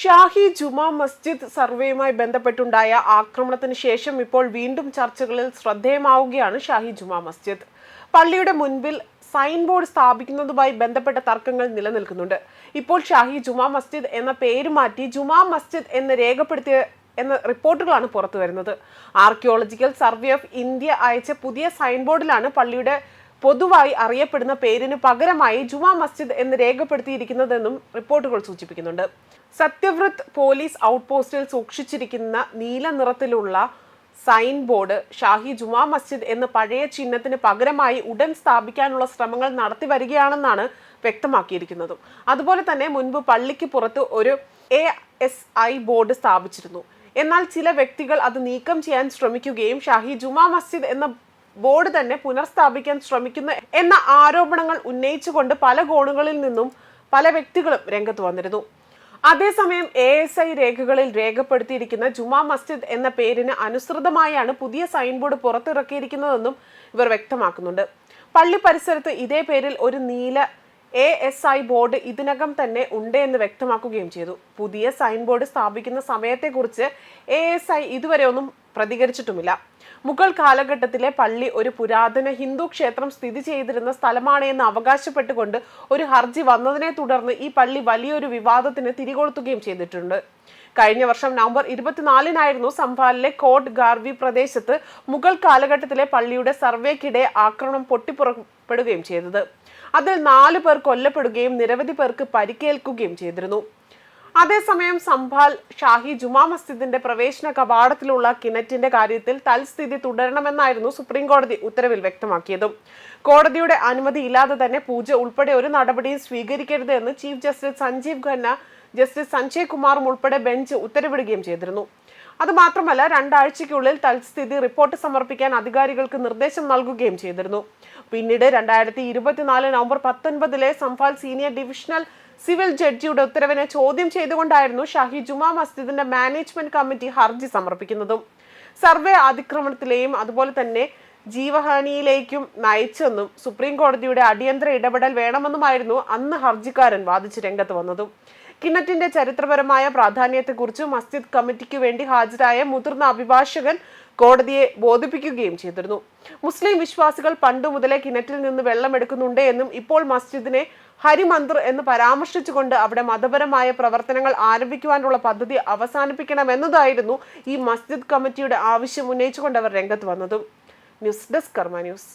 ഷാഹി ജുമാ മസ്ജിദ് സർവേയുമായി ബന്ധപ്പെട്ടുണ്ടായ ആക്രമണത്തിന് ശേഷം ഇപ്പോൾ വീണ്ടും ചർച്ചകളിൽ ശ്രദ്ധേയമാവുകയാണ് ഷാഹി ജുമാ മസ്ജിദ്. പള്ളിയുടെ മുൻപിൽ സൈൻ ബോർഡ് സ്ഥാപിക്കുന്നതുമായി ബന്ധപ്പെട്ട തർക്കങ്ങൾ നിലനിൽക്കുന്നുണ്ട്. ഇപ്പോൾ ഷാഹി ജുമാ മസ്ജിദ് എന്ന പേര് മാറ്റി ജുമാ മസ്ജിദ് എന്ന് രേഖപ്പെടുത്തിയ എന്ന റിപ്പോർട്ടുകളാണ് പുറത്തു വരുന്നത് ആർക്കിയോളജിക്കൽ സർവേ ഓഫ് ഇന്ത്യ അയച്ച പുതിയ സൈൻ ബോർഡിലാണ് പള്ളിയുടെ പൊതുവായി അറിയപ്പെടുന്ന പേരിന് പകരമായി ജുമാ മസ്ജിദ് എന്ന് രേഖപ്പെടുത്തിയിരിക്കുന്നതെന്നും റിപ്പോർട്ടുകൾ സൂചിപ്പിക്കുന്നുണ്ട്. സത്യവ്രത് പോലീസ് ഔട്ട് പോസ്റ്റിൽ സൂക്ഷിച്ചിരിക്കുന്ന നീല നിറത്തിലുള്ള സൈൻ ബോർഡ് ഷാഹി ജുമാ മസ്ജിദ് എന്ന പഴയ ചിഹ്നത്തിന് പകരമായി ഉടൻ സ്ഥാപിക്കാനുള്ള ശ്രമങ്ങൾ നടത്തി വരികയാണെന്നാണ് വ്യക്തമാക്കിയിരിക്കുന്നതും. അതുപോലെ തന്നെ മുൻപ് പള്ളിക്ക് പുറത്ത് ഒരു എ എസ് ഐ ബോർഡ് സ്ഥാപിച്ചിരുന്നു. എന്നാൽ ചില വ്യക്തികൾ അത് നീക്കം ചെയ്യാൻ ശ്രമിക്കുകയും ഷാഹി ജുമാ മസ്ജിദ് എന്ന ബോർഡ് തന്നെ പുനഃസ്ഥാപിക്കാൻ ശ്രമിക്കുന്നു എന്ന ആരോപണങ്ങൾ ഉന്നയിച്ചുകൊണ്ട് പല കോണുകളിൽ നിന്നും പല വ്യക്തികളും രംഗത്ത് വന്നിരുന്നു. അതേസമയം എ എസ് ഐ രേഖകളിൽ രേഖപ്പെടുത്തിയിരിക്കുന്ന ജുമാ മസ്ജിദ് എന്ന പേരിന് അനുസൃതമായാണ് പുതിയ സൈൻ ബോർഡ് പുറത്തിറക്കിയിരിക്കുന്നതെന്നും ഇവർ വ്യക്തമാക്കുന്നുണ്ട്. പള്ളി പരിസരത്ത് ഇതേ പേരിൽ ഒരു നീല എ എസ് ഐ ബോർഡ് ഇതിനകം തന്നെ ഉണ്ട് എന്ന് വ്യക്തമാക്കുകയും ചെയ്തു. പുതിയ സൈൻ ബോർഡ് സ്ഥാപിക്കുന്ന സമയത്തെക്കുറിച്ച് എ എസ് ഐ ഇതുവരെ ഒന്നും പ്രതികരിച്ചിട്ടുമില്ല. മുഗൾ കാലഘട്ടത്തിലെ പള്ളി ഒരു പുരാതന ഹിന്ദു ക്ഷേത്രം സ്ഥിതി ചെയ്തിരുന്ന സ്ഥലമാണ് എന്ന് അവകാശപ്പെട്ടുകൊണ്ട് ഒരു ഹർജി വന്നതിനെ തുടർന്ന് ഈ പള്ളി വലിയൊരു വിവാദത്തിന് തിരികൊളുത്തുകയും ചെയ്തിട്ടുണ്ട്. കഴിഞ്ഞ വർഷം നവംബർ ഇരുപത്തിനാലിനായിരുന്നു സംഭാലിലെ കോട്ട് ഗാർവി പ്രദേശത്ത് മുഗൾ കാലഘട്ടത്തിലെ പള്ളിയുടെ സർവേക്കിടെ ആക്രമണം പൊട്ടിപ്പുറപ്പെടുകയും ചെയ്തത്. അതിൽ നാല് പേർ കൊല്ലപ്പെടുകയും നിരവധി പേർക്ക് പരിക്കേൽക്കുകയും ചെയ്തിരുന്നു. അതേസമയം സംഭാൽ ഷാഹി ജുമാ മസ്ജിദിന്റെ പ്രവേശന കവാടത്തിലുള്ള കിണറ്റിന്റെ കാര്യത്തിൽ തൽസ്ഥിതി തുടരണമെന്നായിരുന്നു സുപ്രീം കോടതി ഉത്തരവിൽ വ്യക്തമാക്കിയതും. കോടതിയുടെ അനുമതി ഇല്ലാതെ തന്നെ പൂജ ഉൾപ്പെടെ ഒരു നടപടിയും സ്വീകരിക്കരുത് എന്ന് chief justice Sanjiv Khanna justice Sanjay കുമാറും ഉൾപ്പെടെ ബെഞ്ച് ഉത്തരവിടുകയും ചെയ്തിരുന്നു. അതുമാത്രമല്ല രണ്ടാഴ്ചയ്ക്കുള്ളിൽ തൽസ്ഥിതി റിപ്പോർട്ട് സമർപ്പിക്കാൻ അധികാരികൾക്ക് നിർദ്ദേശം നൽകുകയും ചെയ്തിരുന്നു. പിന്നീട് രണ്ടായിരത്തി ഇരുപത്തിനാല് നവംബർ പത്തൊൻപതിലെ സംഫാൽ സീനിയർ ഡിവിഷണൽ സിവിൽ ജഡ്ജിയുടെ ഉത്തരവിനെ ചോദ്യം ചെയ്തുകൊണ്ടായിരുന്നു ഷാഹി ജുമാ മസ്ജിദിന്റെ മാനേജ്മെന്റ് കമ്മിറ്റി ഹർജി സമർപ്പിക്കുന്നതും. സർവേ അതിക്രമണത്തിലെയും അതുപോലെ തന്നെ ജീവഹാനിയിലേക്കും നയിച്ചെന്നും സുപ്രീം കോടതിയുടെ അടിയന്തര ഇടപെടൽ വേണമെന്നുമായിരുന്നു അന്ന് ഹർജിക്കാരൻ വാദിച്ച് രംഗത്ത് വന്നതും. കിണറ്റിന്റെ ചരിത്രപരമായ പ്രാധാന്യത്തെക്കുറിച്ച് മസ്ജിദ് കമ്മിറ്റിക്ക് വേണ്ടി ഹാജരായ മുതിർന്ന അഭിഭാഷകൻ കോടതിയെ ബോധിപ്പിക്കുകയും ചെയ്തിരുന്നു. മുസ്ലിം വിശ്വാസികൾ പണ്ടു മുതലേ കിണറ്റിൽ നിന്ന് വെള്ളം എടുക്കുന്നുണ്ട് എന്നും ഇപ്പോൾ മസ്ജിദിനെ ഹരിമന്ദിർ എന്ന് പരാമർശിച്ചുകൊണ്ട് അവിടെ മതപരമായ പ്രവർത്തനങ്ങൾ ആരംഭിക്കുവാനുള്ള പദ്ധതി അവസാനിപ്പിക്കണമെന്നതായിരുന്നു ഈ മസ്ജിദ് കമ്മിറ്റിയുടെ ആവശ്യം ഉന്നയിച്ചുകൊണ്ട് അവർ രംഗത്ത് വന്നതും. News desk Karma news.